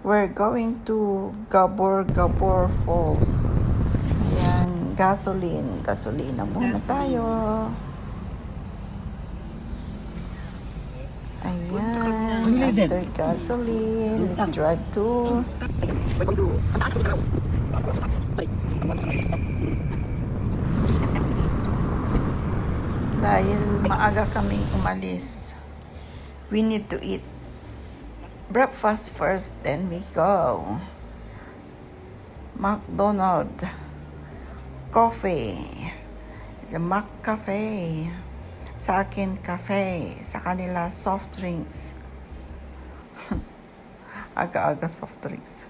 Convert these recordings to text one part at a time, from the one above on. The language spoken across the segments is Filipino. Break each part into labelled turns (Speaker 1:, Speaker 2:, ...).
Speaker 1: We're going to Gabor Gabor Falls. Ayan, gasoline. Gasolina muna tayo. Ayan, after gasoline, let's drive to dahil maaga kaming umalis. We need to eat breakfast first, then we go. McDonald. Coffee. The Mac Cafe. Sa akin, cafe. Sa kanila, soft drinks. Aga-aga soft drinks.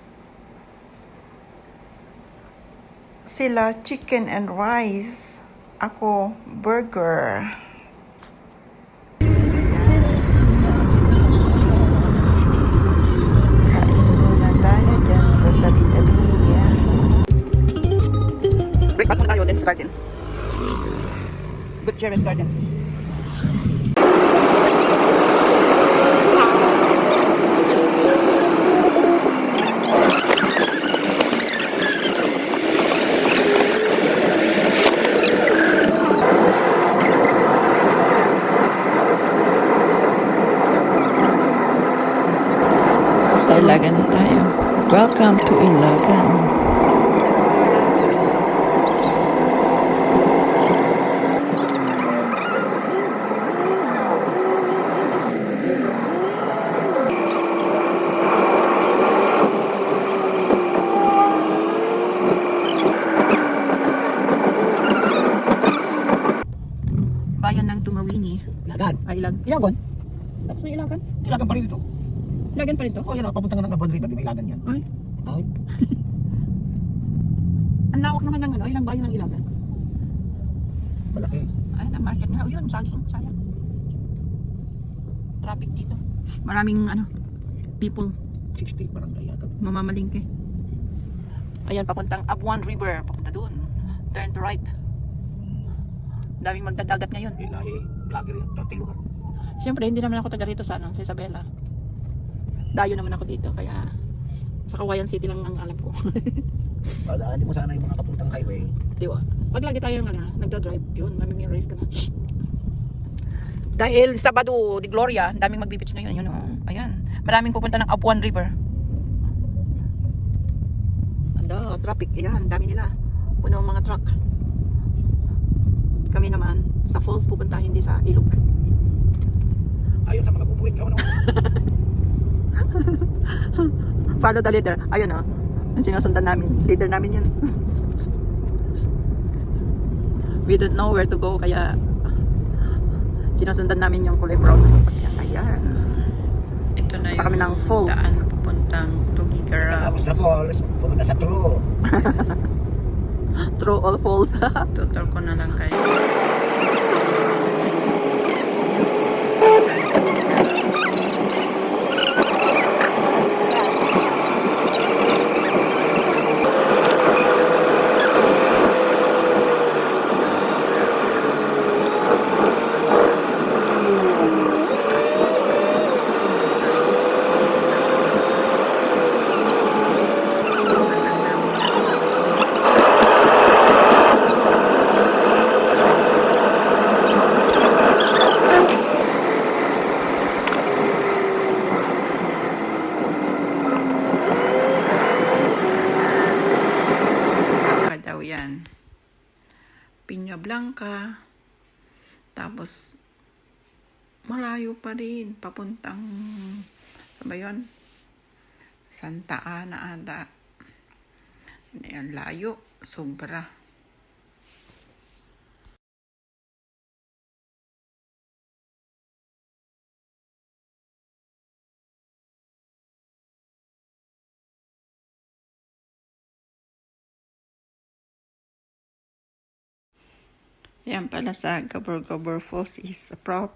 Speaker 1: Sila, chicken and rice. Ako, burger. Kain
Speaker 2: Cherry startin.
Speaker 1: Sa Ilagan na. Welcome to Ilagan.
Speaker 2: Ng Tumawini.
Speaker 3: Ilagan.
Speaker 2: Ay, ilag. Ilagan? Tapos may ilagan?
Speaker 3: Ilagan pa rin ito.
Speaker 2: Ilagan pa rin to?
Speaker 3: Oh, yan. Papunta nga ng Abon River. Di ba ilagan yan?
Speaker 2: Ay.
Speaker 3: Ay.
Speaker 2: Ang lawak naman ng ano, ilang bayan ng ilagan?
Speaker 3: Malaki.
Speaker 2: Ay, na market nga. O yun, saging, sayang. Traffic dito. Maraming ano, people
Speaker 3: 60 barangay yata.
Speaker 2: mamamalingke. Ayan, papuntang Abuan River. Papunta doon. Turn to right. Daming magdadagat ngayon.
Speaker 3: Ilahi. Vlogger yan. Dati lugar.
Speaker 2: Siyempre, hindi naman ako taga rito sa, ano, sa Isabela. Dayo naman ako dito, kaya sa Kawayan City lang ang alam ko.
Speaker 3: Padaanin mo sana yung mga kapuntang highway.
Speaker 2: Di ba? Pag lagi tayo ano, nagda-drive, yun, mamimirace ka na. Dahil Sabado di Gloria, ang daming magbibitch ngayon. Yun, oh. Ayan. Maraming pupunta ng Apuan River. Anda, traffic. Ayan, dami nila. Puno ang mga truck. Kami naman, sa falls pupunta, hindi sa ilog.
Speaker 3: Ayun sa mga bubuhin ka. Ano?
Speaker 2: Follow the leader. Ayun oh. Ang sinusundan namin. Leader namin yan. We don't know where to go kaya sinusundan namin yung kulay brown na sasakyan. Ayan.
Speaker 1: Ito na
Speaker 2: Punta kami ng falls.
Speaker 1: daan papuntang Tugigarao.
Speaker 3: Tapos na falls. Pumunta sa True.
Speaker 2: Through all falls.
Speaker 1: Tutor ko na lang kayo. Blanca daw yan. Pinya Blanca. Tapos, malayo pa rin. Papuntang, ano ba yun? Santa Ana ata. Ayan, layo. Sobra. Yan pala sa Gabor Gabor Falls is a pro-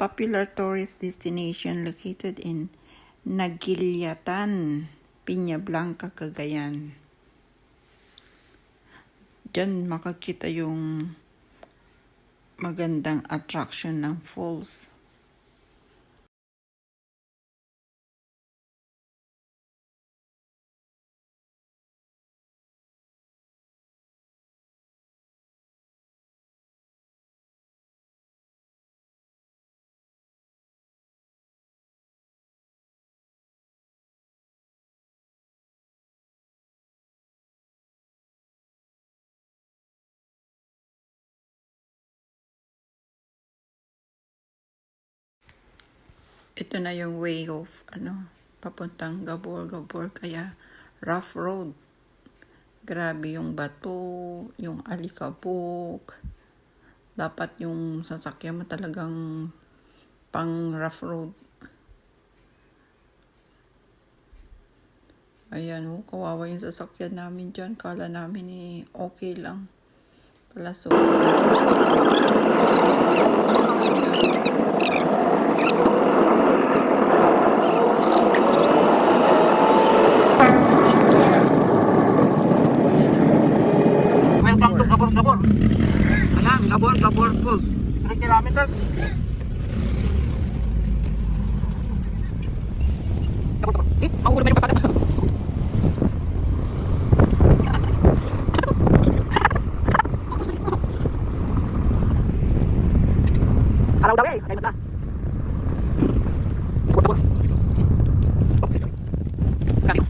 Speaker 1: popular tourist destination located in Nagilyatan, Piña Blanca, Cagayan. Diyan makakita yung magandang attraction ng falls. Ito na yung way of ano papuntang Gabor Gabor kaya rough road. Grabe yung bato yung alikabok. Dapat yung sasakyan mo talagang pang rough road. Ayan oh kawawa yung sasakyan namin dyan. Kala namin eh okay lang. Pala so
Speaker 2: Welcome to Gabor Gabor. Ayan, Gabor Gabor Falls. 3 kilometers. Gabor Gabor. Eh, mahuhuli ba yung pasada? Araw daw eh. Ay, mata. Gabor Gabor. Grabe.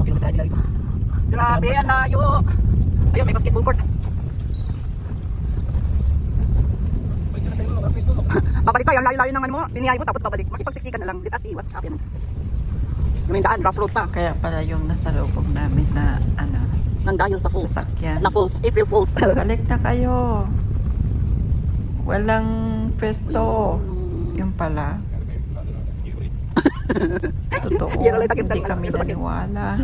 Speaker 3: Okay naman tayo dito.
Speaker 2: Grabe, ang layo. Ayun, may basketball court. Babalik tayo, ang layo-layo ng ano mo. Piniyay mo, tapos babalik. Makipagsiksikan na lang. Di kasi, what's happening? Yung daan, rough road pa.
Speaker 1: kaya pala yung nasa lubog namin na ano
Speaker 2: Nang dahil sa falls.
Speaker 1: sasakyan
Speaker 2: Na falls, April Falls.
Speaker 1: Balik na kayo. Walang pwesto. Yung pala. Totoo. Hindi kami naniwala.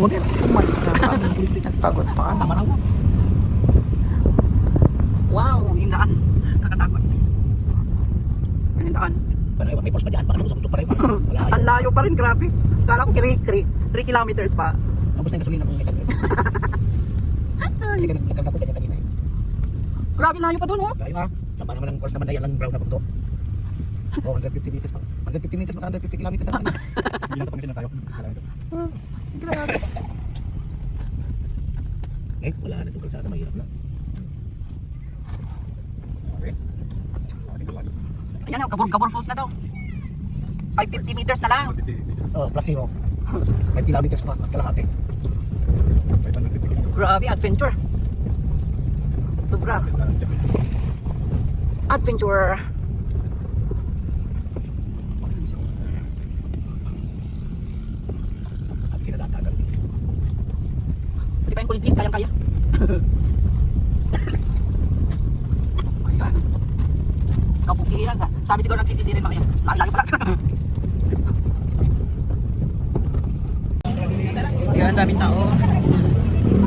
Speaker 3: Buti.
Speaker 1: Umalik na kami. Nagpagod pa kami.
Speaker 3: Tama
Speaker 2: wow, yung daan. Nakatakot. Yung daan.
Speaker 3: Panay, may pause pa dyan. Baka sa pa rin.
Speaker 2: Ang layo pa rin, grabe. Kala ko 3 3 kilometers pa.
Speaker 3: Tapos na yung gasolina kung itan. Kasi ka nagkagako ganyan kanina eh.
Speaker 2: Grabe layo pa doon, oh.
Speaker 3: Kaya nga, sama naman ang course naman na yan lang brown na punto. Oh, 150 meters pa. 150 meters pa, 150 kilometers na tayo. Bilang sa pangisinan tayo.
Speaker 2: Grabe.
Speaker 3: Eh, wala na itong kalsada, mahirap na.
Speaker 2: Ayan, oh, Gabor, Gabor Falls na daw. 550 meters na lang.
Speaker 3: So, plus zero. 5 kilometers pa, kalahati.
Speaker 2: Grabe, adventure. Sobra. Adventure.
Speaker 3: At sila datagan.
Speaker 2: Pwede pa yung kulit kayang-kaya. Ayan. Kapukihan ka. Sabi siguro nagsisisirin ba kayo? Layo-layo pala. Ayan, daming tao.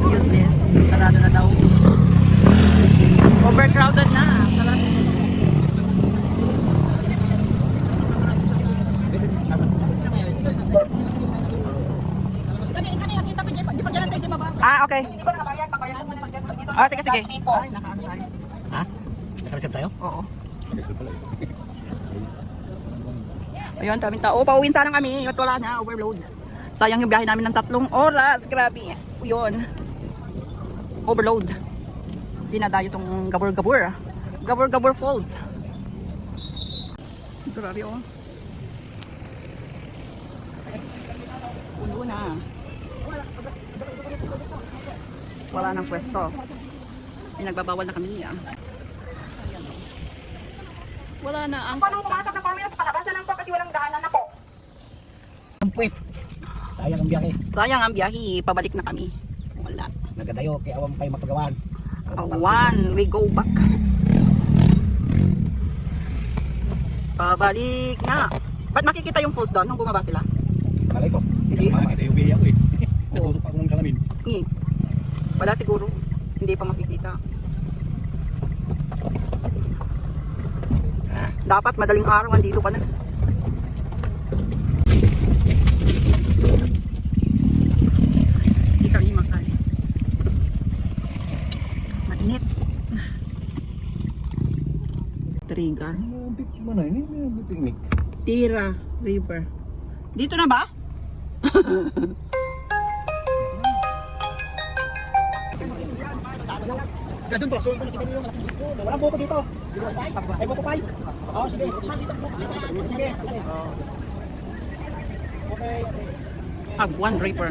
Speaker 2: Useless. Sarado na daw. Overcrowded na. Sarado. Ah, okay. Ah, sige, sige.
Speaker 3: Ha? Nakareserve tayo?
Speaker 2: Oo. Ayun, daming tao. Pauwin sana kami. At wala na, overload. Sayang yung biyahe namin ng tatlong oras. Grabe. Yun. Overload. Dinadayo tong Gabor-Gabor. Gabor-Gabor Falls. Grabe oh. Puno na. Wala nang pwesto. May nagbabawal na kami. Ah. Ayan. Wala na ang
Speaker 4: Paano pumasok na four wheels? Palabas na lang po kasi walang daanan na po.
Speaker 3: Ang puwit. Sayang ang biyahe.
Speaker 2: Sayang ang biyahe, pabalik na kami. Wala.
Speaker 3: Nagadayo, kaya awang kayo mapagawan.
Speaker 2: Awan, we go back. Pabalik na. Ba't makikita yung falls doon nung bumaba sila?
Speaker 3: Malay ko.
Speaker 2: Hindi.
Speaker 3: Makita yung biyahe ako eh.
Speaker 2: Oo.
Speaker 3: Nagusok pa ako ng salamin.
Speaker 2: Ngi. Wala siguro. Hindi pa makikita. Dapat madaling araw andito ka na. Hindi kami makalis. Mainit. Trigger.
Speaker 3: Mana ini? Ini piknik.
Speaker 2: Tira River. Dito na ba?
Speaker 3: Doon po, so kung nakita niyo yung malaking disco, wala po ko dito. Ay po pay. Oh, sige. Sige. sige.
Speaker 2: Agwan River.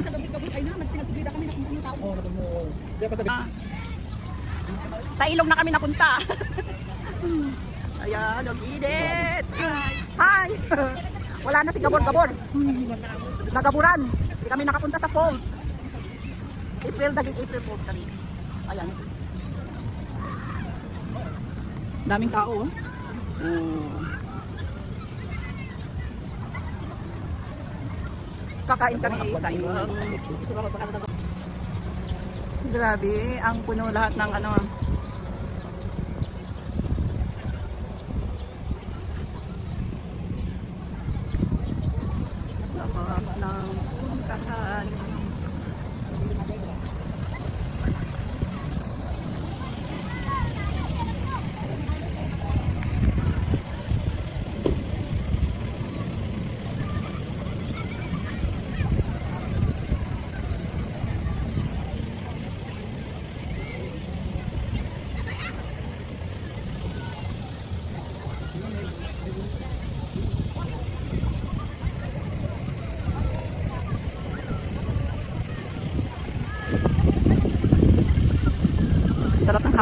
Speaker 3: Oo, natin mo. Di pa tabi.
Speaker 2: Ah. Sa ilong na kami napunta. Ayan, ang init. Hi! Wala na si Gabor-Gabor. Nagaburan. Hindi kami nakapunta sa falls. April, naging April Falls kami. Ayan. Daming tao. oh. Oh. Kakain kami sa ilong. Grabe, ang puno lahat ng ano. Ng puntahan.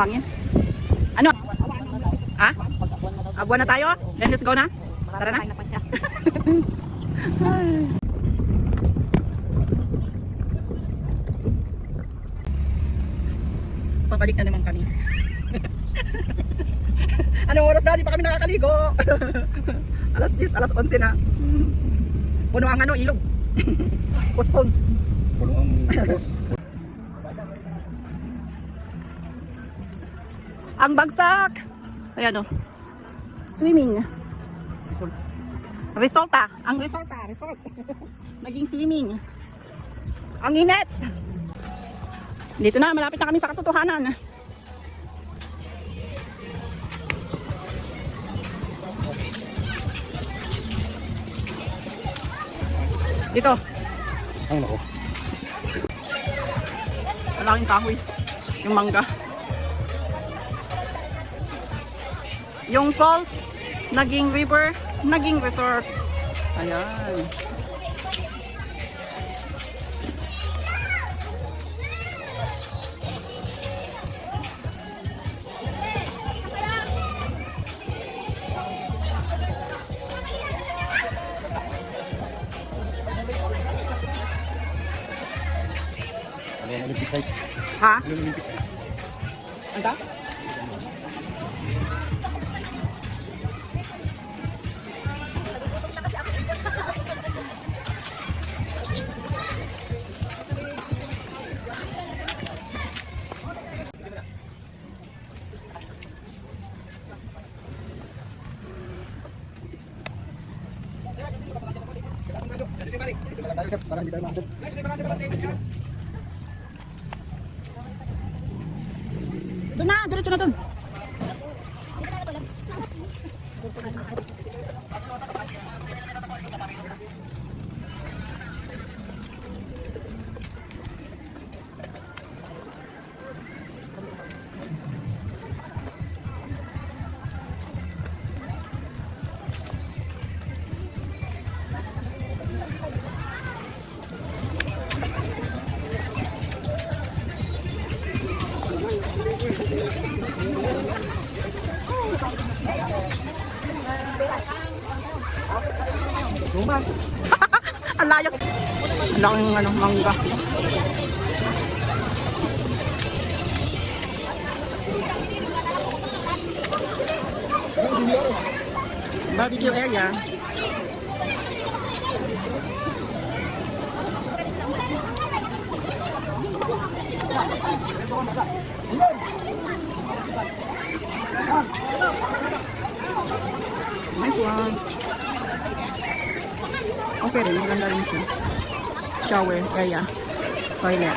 Speaker 2: Hangin. Ano? Ha? Abuan na tayo? Then let's go na? Tara na. Pabalik na naman kami. Anong oras na? Di pa kami nakakaligo. alas 10, alas 11 na. Puno ang ano, ilog. Postpone.
Speaker 3: Puno ang boss.
Speaker 2: Ang bagsak. Ayan o. Swimming. Resulta. Ang resulta. Result. Naging swimming. Ang init. Dito na. Malapit na kami sa katotohanan. Dito.
Speaker 3: Ay, nako.
Speaker 2: Malaking kahoy. Yung mangga. Yung falls, naging river, naging resort. Ayan. Ha?
Speaker 3: Ano tayo, sir,
Speaker 2: Ang layo. Ang laking ano, mangga. Barbecue area. Nice one. Okay rin, maganda rin siya. Shower area. Toilet.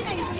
Speaker 2: Thank you.